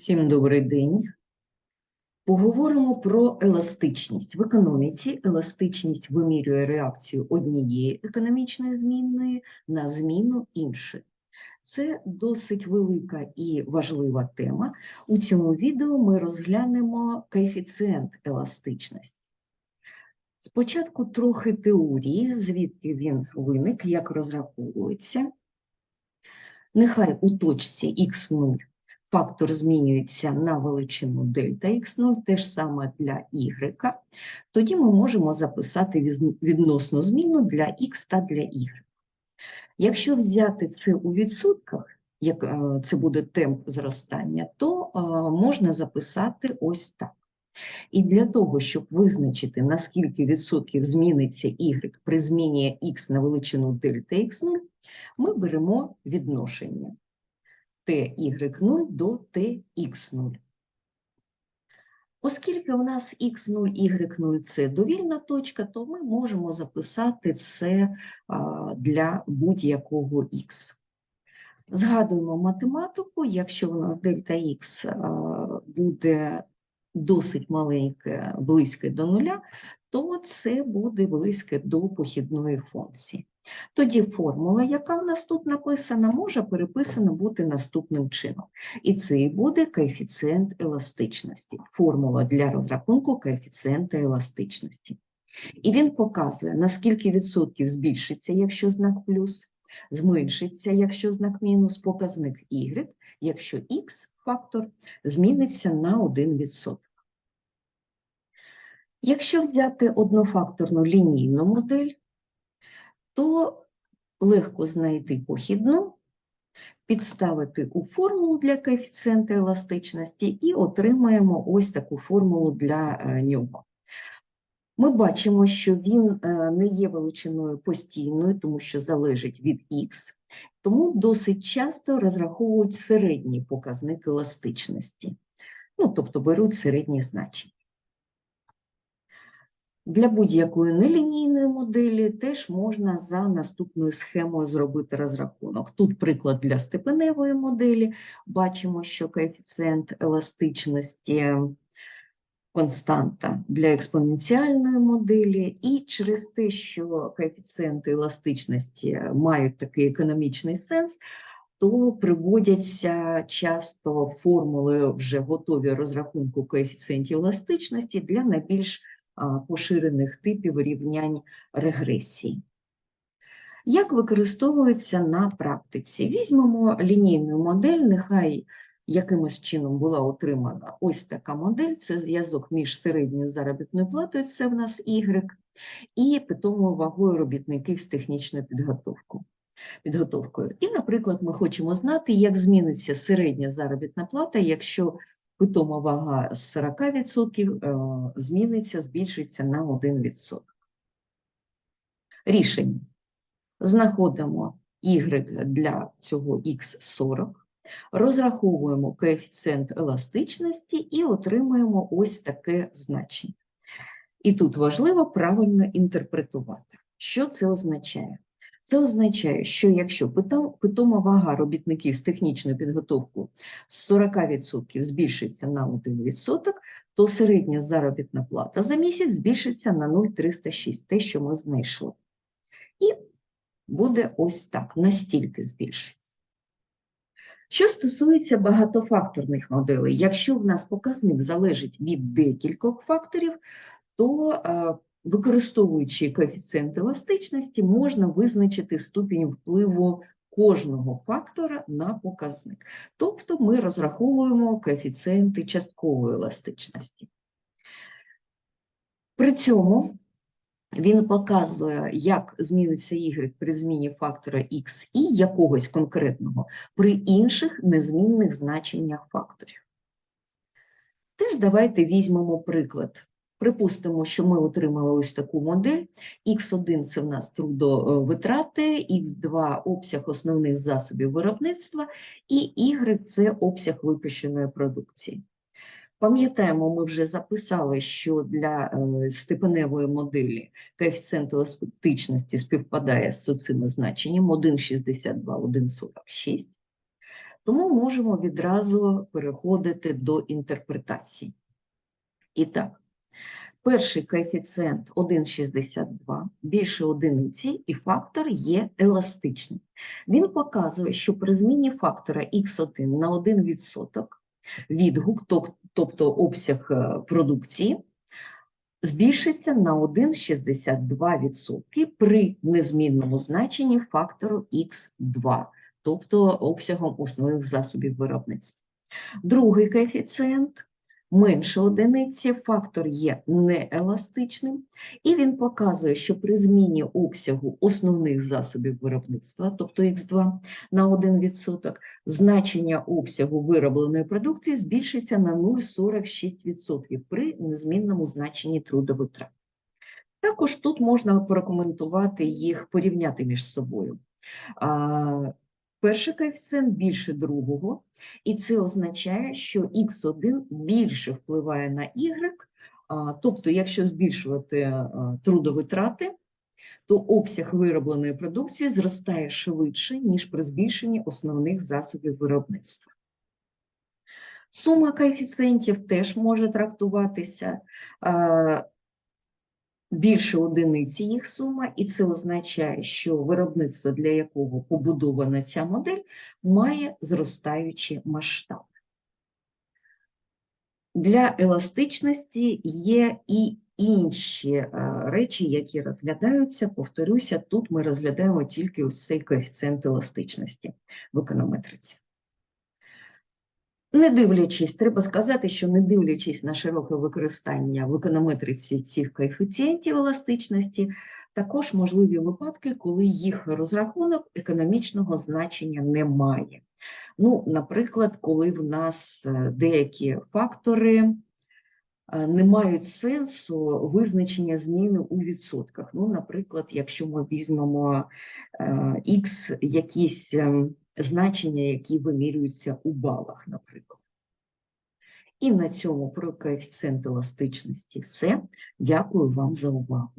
Всім добрий день. Поговоримо про еластичність. В економіці еластичність вимірює реакцію однієї економічної змінної на зміну іншої. Це досить велика і важлива тема. У цьому відео ми розглянемо коефіцієнт еластичності. Спочатку трохи теорії, звідки він виник, як розраховується. Нехай у точці х0 фактор змінюється на величину дельта х0, те ж саме для y, тоді ми можемо записати відносну зміну для х та для y. Якщо взяти це у відсотках, як е, це буде темп зростання, то е, можна записати ось так. І для того, щоб визначити, на скільки відсотків зміниться y при зміні x на величину дельта x0, ми беремо відношення ty0 до tx0. Оскільки у нас x0, y0 – це довільна точка, то ми можемо записати це для будь-якого x. Згадуємо математику, якщо у нас дельта х буде досить маленьке, близьке до нуля, то це буде близьке до похідної функції. Тоді формула, яка в нас тут написана, може переписана бути наступним чином. І це і буде коефіцієнт еластичності, формула для розрахунку коефіцієнта еластичності. І він показує, наскільки відсотків збільшиться, якщо знак плюс, зменшиться, якщо знак мінус, показник y, якщо x фактор зміниться на 1%. Якщо взяти однофакторну лінійну модель, то легко знайти похідну, підставити у формулу для коефіцієнта еластичності і отримаємо ось таку формулу для е, нього. Ми бачимо, що він е, не є величиною постійною, тому що залежить від х, тому досить часто розраховують середній показник еластичності, ну, тобто беруть середні значення. Для будь-якої нелінійної моделі теж можна за наступною схемою зробити розрахунок. Тут приклад для степеневої моделі. Бачимо, що коефіцієнт еластичності константа для експоненціальної моделі, і через те, що коефіцієнти еластичності мають такий економічний сенс, то приводяться часто формули вже готові розрахунку коефіцієнтів еластичності для найбільш поширених типів рівнянь регресії. Як використовується на практиці? Візьмемо лінійну модель, нехай якимось чином була отримана ось така модель, це зв'язок між середньою заробітною платою, це в нас Y, і питомою вагою робітників з технічною підготовкою. підготовкою. І, наприклад, ми хочемо знати, як зміниться середня заробітна плата, якщо питома вага з 40% е, зміниться, збільшиться на 1%. Рішення. Знаходимо y для цього x40, розраховуємо коефіцієнт еластичності і отримуємо ось таке значення. І тут важливо правильно інтерпретувати. Що це означає? Це означає, що якщо питома вага робітників з технічною підготовкою з 40% збільшиться на 1%, то середня заробітна плата за місяць збільшиться на 0,306, те, що ми знайшли. І буде ось так, настільки збільшиться. Що стосується багатофакторних моделей, якщо в нас показник залежить від декількох факторів, то е, використовуючи коефіцієнт еластичності, можна визначити ступінь впливу кожного фактора на показник. Тобто ми розраховуємо коефіцієнти часткової еластичності. При цьому він показує, як зміниться y при зміні фактора x і якогось конкретного при інших незмінних значеннях факторів. Теж давайте візьмемо приклад. Припустимо, що ми отримали ось таку модель. Х1 – це в нас трудовитрати, Х2 – обсяг основних засобів виробництва, і Y – це обсяг випущеної продукції. Пам'ятаємо, ми вже записали, що для е, степеневої моделі коефіцієнт еластичності співпадає з цими значенням 1,62, 1,46. Тому можемо відразу переходити до інтерпретації. І так, перший коефіцієнт 1,62 більше одиниці, і фактор є еластичним. Він показує, що при зміні фактора х1 на 1% відгук, тобто обсяг е, продукції, збільшиться на 1,62% при незмінному значенні фактору х2, тобто обсягом основних засобів виробництва. Другий коефіцієнт менше одиниці, фактор є нееластичним, і він показує, що при зміні обсягу основних засобів виробництва, тобто х2 на 1%, значення обсягу виробленої продукції збільшиться на 0,46% при незмінному значенні трудовитрат. Також тут можна прокоментувати їх, порівняти між собою. Перший коефіцієнт більше другого, і це означає, що х1 більше впливає на y, тобто, якщо збільшувати трудовитрати, то обсяг виробленої продукції зростає швидше, ніж при збільшенні основних засобів виробництва. Сума коефіцієнтів теж може трактуватися а, більше одиниці їх сума, і це означає, що виробництво, для якого побудована ця модель, має зростаючі масштаби. Для еластичності є і інші е, речі, які розглядаються. Повторюся, тут ми розглядаємо тільки ось цей коефіцієнт еластичності в економетриці. Не дивлячись, треба сказати, що не дивлячись на широке використання в економетриці цих коефіцієнтів еластичності, також можливі випадки, коли їх розрахунок економічного значення не має. Ну, наприклад, коли в нас е, деякі фактори е, не мають сенсу визначення зміни у відсотках. Ну, наприклад, якщо ми візьмемо х якісь ем, значення, які вимірюються у балах, наприклад. І на цьому про коефіцієнт еластичності все. Дякую вам за увагу.